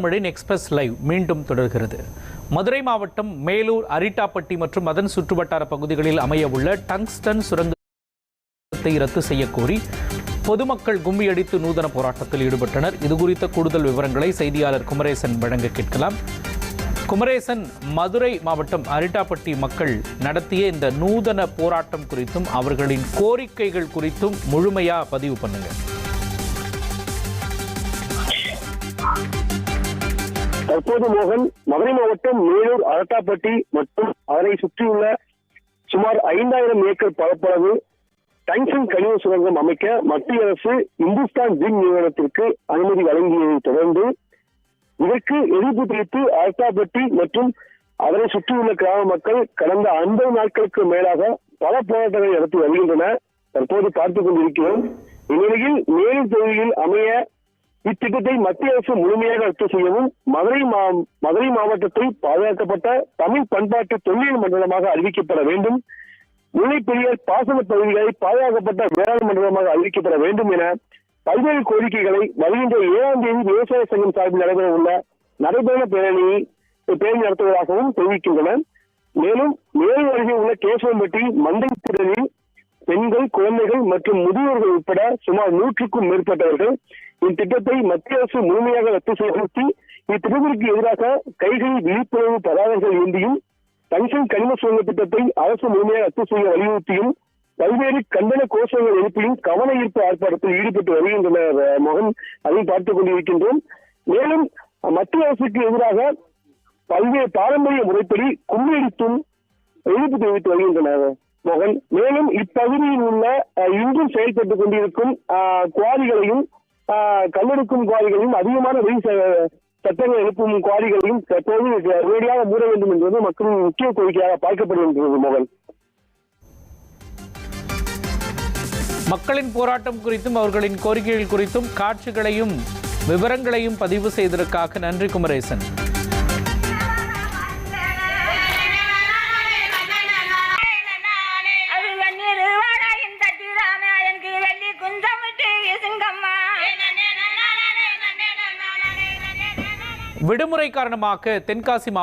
தமிழின் express live மீண்டும் தொடர்கிறது. மதுரை மாவட்டம் மேலூர் அரிட்டாப்பட்டி மற்றும் அதன் சுற்றுவட்டார பகுதிகளில் அமைய உள்ள டங்ஸ்டன் சுரங்கத்தை ரத்து செய்யக்கோரி பொதுமக்கள் கும்மியடித்து நூதன போராட்டத்தில் ஈடுபட்டனர். இது குறித்த கூடுதல் விவரங்களை செய்தியாளர் குமரேசன் வழங்க கேட்கலாம். குமரேசன் மதுரை மாவட்டம் அரிட்டாப்பட்டி மக்கள் நடத்திய இந்த நூதன போராட்டம் குறித்தும் அவர்களின் கோரிக்கைகள் குறித்தும் முழுமையாக பதிவு பண்ணுங்கள் தற்போது மோகன் மதுரை மாவட்டம் மேலூர் அரட்டாப்பட்டி மற்றும் அதனை சுற்றியுள்ள சுமார் ஐந்தாயிரம் ஏக்கர் பரப்பளவு டங்ஷன் கனிம சுரங்கம் அமைக்க மத்திய அரசு இந்துஸ்தான் ஜிங் நிறுவனத்திற்கு அனுமதி வழங்கியதை தொடர்ந்து இதற்கு எதிர்ப்பு தெரிவித்து அரட்டாப்பட்டி மற்றும் அதனை சுற்றியுள்ள கிராம மக்கள் கடந்த ஐம்பது நாட்களுக்கு மேலாக பல போராட்டங்களை நடத்தி வருகின்றன தற்போது பார்த்துக் கொண்டிருக்கிறோம். இந்நிலையில் மேலும் தொகுதியில் அமைய இத்திட்டத்தை மத்திய அரசு முழுமையாக ரத்து செய்யவும் மதுரை மா மதுரை மாவட்டத்தை பாதுகாக்கப்பட்ட தமிழ் பண்பாட்டு தொழில் மண்டலமாக அறிவிக்கப்பட வேண்டும். முல்லை பெரியார் பாசன பகுதிகளை பாதுகாக்கப்பட்ட வேளாண் மண்டலமாக அறிவிக்கப்பட வேண்டும் என பல்வேறு கோரிக்கைகளை வருகின்ற ஏழாம் தேதி விவசாய சங்கம் சார்பில் நடைபெற உள்ள நடைபெறும் பேரணியை பேரணி நடத்துவதாகவும் தெரிவிக்கின்றனர் மேலும் மேலும் அருகே உள்ள கேசவம்பட்டி மந்தை திடலில் பெண்கள் குழந்தைகள் மற்றும் முதியோர்கள் உட்பட சுமார் நூற்றுக்கும் மேற்பட்டவர்கள் இத்திட்டத்தை மத்திய அரசு முழுமையாக ரத்து செய்து இத்திட்டத்திற்கு எதிராக கைகளில் விழிப்புணர்வு பதாகைகள் ஏந்தியும் தங்ஷன் கனிம சுரங்க திட்டத்தை அரசு முழுமையாக ரத்து செய்ய வலியுறுத்தியும் பல்வேறு கண்டன கோஷங்கள் எழுப்பியும் கவன ஈர்ப்பு ஆர்ப்பாட்டத்தில் ஈடுபட்டு வருகின்றனர் மோகன். அதையும் பார்த்துக் கொண்டிருக்கின்றோம். மேலும் மத்திய அரசுக்கு எதிராக பல்வேறு பாரம்பரிய முறைப்படி கும்மியடித்தும் எதிர்ப்பு தெரிவித்து வருகின்றனர். மோகன். மேலும் இப்பகுதியில் உள்ள இன்றும் செயல்பட்டுக் கொண்டிருக்கும் குவாரிகளையும் கல்லெடுக்கும் குவாரிகளையும் அதிகமான வெளி சட்டங்கள் எழுப்பும் குவாரிகளையும் தற்போது நேரடியாக மூட வேண்டும் என்பது மக்களின் முக்கிய கோரிக்கையாக பார்க்கப்படுகின்றது மோகன். மக்களின் போராட்டம் குறித்தும் அவர்களின் கோரிக்கைகள் குறித்தும் காட்சிகளையும் விவரங்களையும் பதிவு செய்ததற்காக நன்றி குமரேசன். விடுமுறை காரணமாக தென்காசி மாவட்டம்